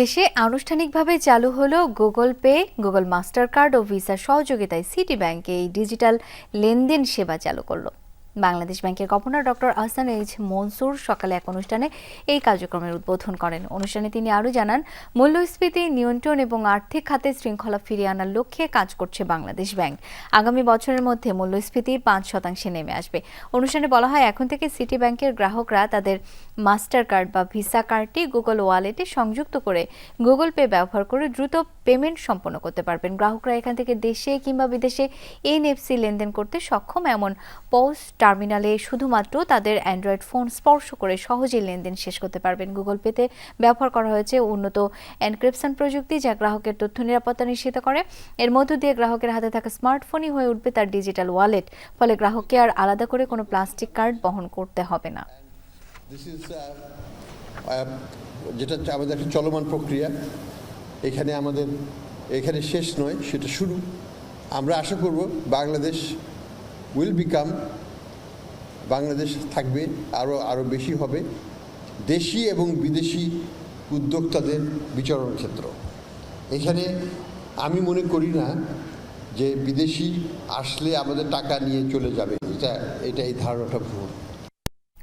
দেশে আনুষ্ঠানিকভাবে চালু হলো Google Pay, Google Master card ও ভিসার সহযোগিতায় সিটি ব্যাংক এই ডিজিটাল লেনদেন সেবা চালু করল। বাংলাদেশ ব্যাংকের governor doctor Ahsan H Mansur সকালে এক অনুষ্ঠানে এই কার্যক্রমের উদ্বোধন করেন। অনুষ্ঠানে তিনি আরও জানান, মূল্যস্ফীতি, নিয়ন্ত্রণ এবং আর্থিক খাতে শৃঙ্খলা ফিরিয়ে আনার লক্ষ্যে কাজ করছে বাংলাদেশ ব্যাংক। আগামী বছরের মধ্যে মূল্যস্ফীতি পাঁচ শতাংশে নেমে আসবে। অনুষ্ঠানে বলা হয়, এখন থেকে সিটি ব্যাংকের গ্রাহকরা তাদের মাস্টার কার্ড বা ভিসা কার্ডটি গুগল ওয়ালেটে সংযুক্ত করে গুগল পে ব্যবহার করে দ্রুত পেমেন্ট সম্পন্ন করতে পারবেন। গ্রাহকরা এখান থেকে দেশে কিংবা বিদেশে এনএফসি লেনদেন করতে সক্ষম, এমন পৌস টার্মিনালে শুধুমাত্র তাদের অ্যান্ড্রয়েড ফোন স্পর্শ করে সহজেই লেনদেন শেষ করতে পারবেন। গুগল পেতে ব্যবহার করা হয়েছে উন্নত এনক্রিপশন প্রযুক্তি যা গ্রাহকের তথ্য নিরাপত্তা নিশ্চিত করে। এর মধ্য দিয়ে গ্রাহকের হাতে থাকা স্মার্টফোনই হয়ে উঠবে তার ডিজিটাল ওয়ালেট। ফলে গ্রাহককে আর আলাদা করে কোনো প্লাস্টিক কার্ড বহন করতে হবে না। যেটা আমাদের একটা চলমান প্রক্রিয়া। এখানে আমাদের, এখানে শেষ নয়, সেটা শুরু। আমরা আশা করব বাংলাদেশ উইল বিকাম বাংলাদেশ থাকবে আরও আরও বেশি হবে। দেশি এবং বিদেশি উদ্যোক্তাদের বিচরণ ক্ষেত্র। এখানে আমি মনে করি না যে বিদেশি আসলে আমাদের টাকা নিয়ে চলে যাবে। এটা এটা এই ধারণাটা ভুল।